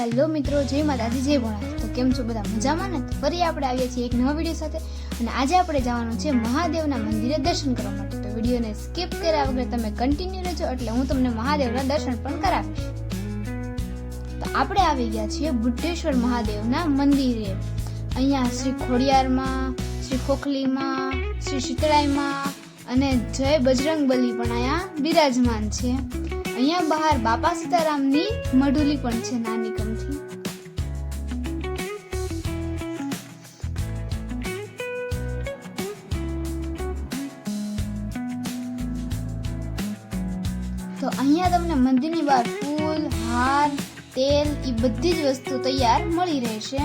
Hello મિત્રો, જય માતાજી, જય ભણા તો કેમ છો બધા મજામાં ને? ફરી આપણે આવીએ છીએ એક નવા વીડિયો સાથે અને આજે આપણે જવાનું છે મહાદેવના મંદિરે દર્શન કરવા માટે. તો વિડીયોને સ્કીપ કર્યા વગર તમે કન્ટિન્યુ રહેજો એટલે હું તમને મહાદેવના દર્શન પણ કરાવીશ. તો આપણે આવી ગયા છીએ બુદ્ધેશ્વર મહાદેવના મંદિરે. અહીંયા શ્રી ખોડિયારમાં, શ્રી ખોખલીમાં, શ્રી શીતળાઈમાં અને જય બજરંગ બલી પણ અહીંયા બિરાજમાન છે. અહીંયા બહાર બાપા સીતારામની મઢુલી પણ છે નાની તો અહીંયા તમને મંદિરની બહાર ફૂલ, હાર, તેલ એ બધી જ વસ્તુ તૈયાર મળી રહેશે.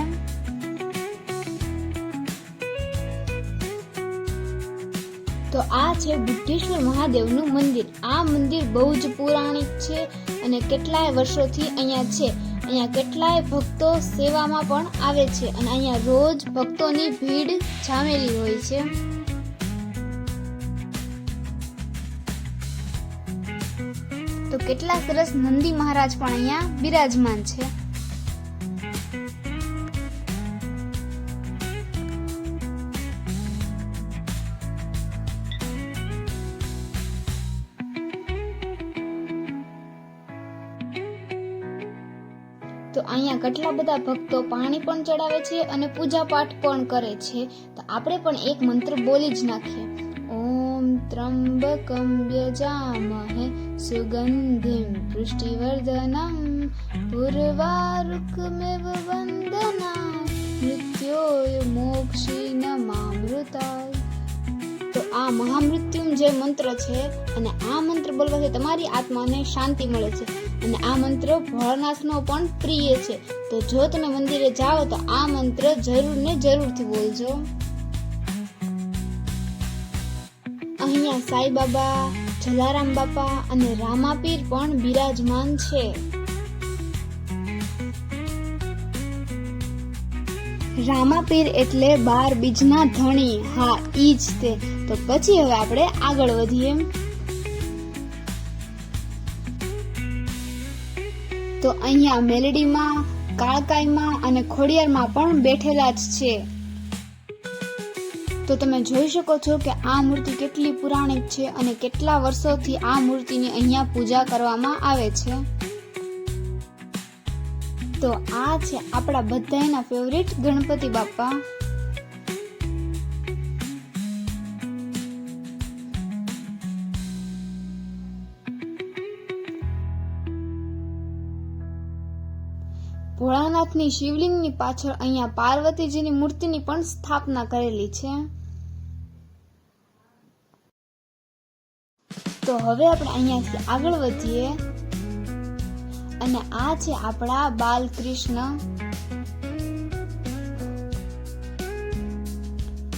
તો આ છે બુદ્ધેશ્વર મહાદેવનું મંદિર. આ મંદિર બહુ જ પૌરાણિક છે અને કેટલાય વર્ષોથી અહીંયા છે. અહીંયા કેટલાય ભક્તો સેવામાં પણ આવે છે અને અહીંયા રોજ ભક્તોની ભીડ જામેલી હોય છે. તો કેટલા સરસ નંદી મહારાજ પણ અહીંયા બિરાજમાન છે. તો અહીંયા કેટલા બધા ભક્તો પાણી પણ ચડાવે છે અને પૂજા પાઠ પણ કરે છે. તો આપણે પણ એક મંત્ર બોલી જ નાખીએ. ત્રંબકમ યજામહે સુગંધિમ પુષ્ટિવર્ધનમ પૂર્વારુકમેવ વંદના મૃત્યોય મોક્ષી નમામૃતાય તો આ મહામૃત્યુમ જે મંત્ર છે અને આ મંત્ર બોલવાથી તમારી આત્માને શાંતિ મળે છે અને આ મંત્ર ભોળાનાથનો પણ પ્રિય છે. તો જો તમે મંદિરે જાઓ તો આ મંત્ર જરૂર ને જરૂરથી બોલજો. અહીંયા સાઈ બાબા, જલારામ બાપા અને રામાપીર પણ બિરાજમાન છે. રામાપીર એટલે બાર બીજના ધણી. હા ઈ જ તે. તો પછી હવે આપણે આગળ વધીએ. તો અહીંયા મેલડીમાં, કાળકાઈમાં અને ખોડિયારમાં પણ બેઠેલા જ છે. તો તમે જોઈ શકો છો કે આ મૂર્તિ કેટલી પુરાણિક છે અને કેટલા વર્ષોથી આ મૂર્તિની અહીંયા પૂજા કરવામાં આવે છે. તો આ છે આપણા બધાના ફેવરિટ ગણપતિ બાપા. ભોળાનાથની શિવલિંગની પાછળ અહીંયા પાર્વતીજીની મૂર્તિની પણ સ્થાપના કરેલી છે. તો હવે આપણે અહીંયાથી આગળ વધીએ. અને આ છે આપણા બાલકૃષ્ણ.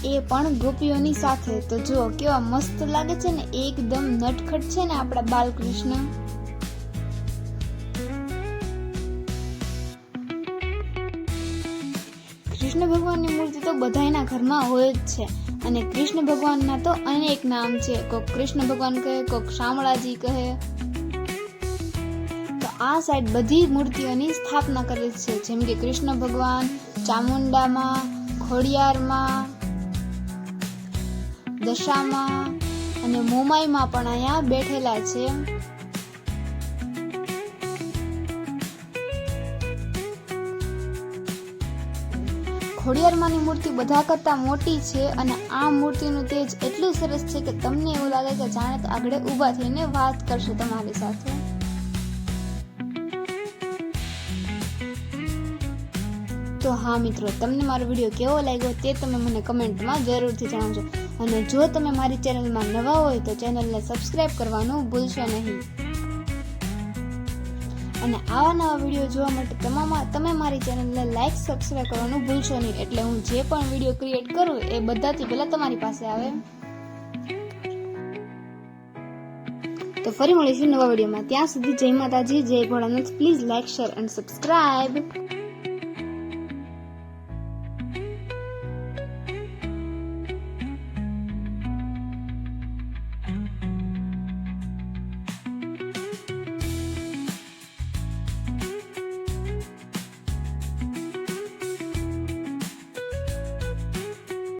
એ પણ ગોપીઓની સાથે. તો જો કેવા મસ્ત લાગે છે ને, એકદમ નટખટ છે ને આપણા બાલકૃષ્ણ. કૃષ્ણ ભગવાનની મૂર્તિ તો બધાયના ઘરમાં હોય જ છે. અને કૃષ્ણ ભગવાનના તો અનેક નામ છે. કોક કૃષ્ણ ભગવાન કહે, કોક શામળાજી કહે. તો આ સાઈડ બધી મૂર્તિઓની સ્થાપના કરેલ છે. જેમ કે કૃષ્ણ ભગવાન ચામુંડામાં, ખોડિયારમાં, દશામાં અને મોમાઈમાં પણ અહીંયા બેઠેલા છે. ખોડિયારમાંની મૂર્તિ બધા કરતાં મોટી છે અને આ મૂર્તિનું તેજ એટલું સરસ છે કે તમને એવું લાગે કે જાણે તો આગળ ઊભા થઈને વાત કરશે તમારી સાથે. તો હા મિત્રો, તમને મારો વીડિયો કેવો લાગ્યો તે તમે મને કમેન્ટમાં જરૂરથી જણાવજો. અને જો તમે મારી ચેનલમાં નવા હોય તો ચેનલને સબસ્ક્રાઈબ કરવાનું ભૂલશો નહીં. અને આવા નવા વીડિયો જોવા માટે તમામ તમે મારી ચેનલને લાઈક સબસ્ક્રાઈબ કરવાનું ભૂલશો નહીં. એટલે હું જે પણ વીડિયો ક્રિએટ કરું એ બધાથી પહેલાં તમારી પાસે આવે. તો ફરી મળીશું નવા વિડીયોમાં ત્યાં સુધી જય માતાજી, જય Bholanath. Please like share and subscribe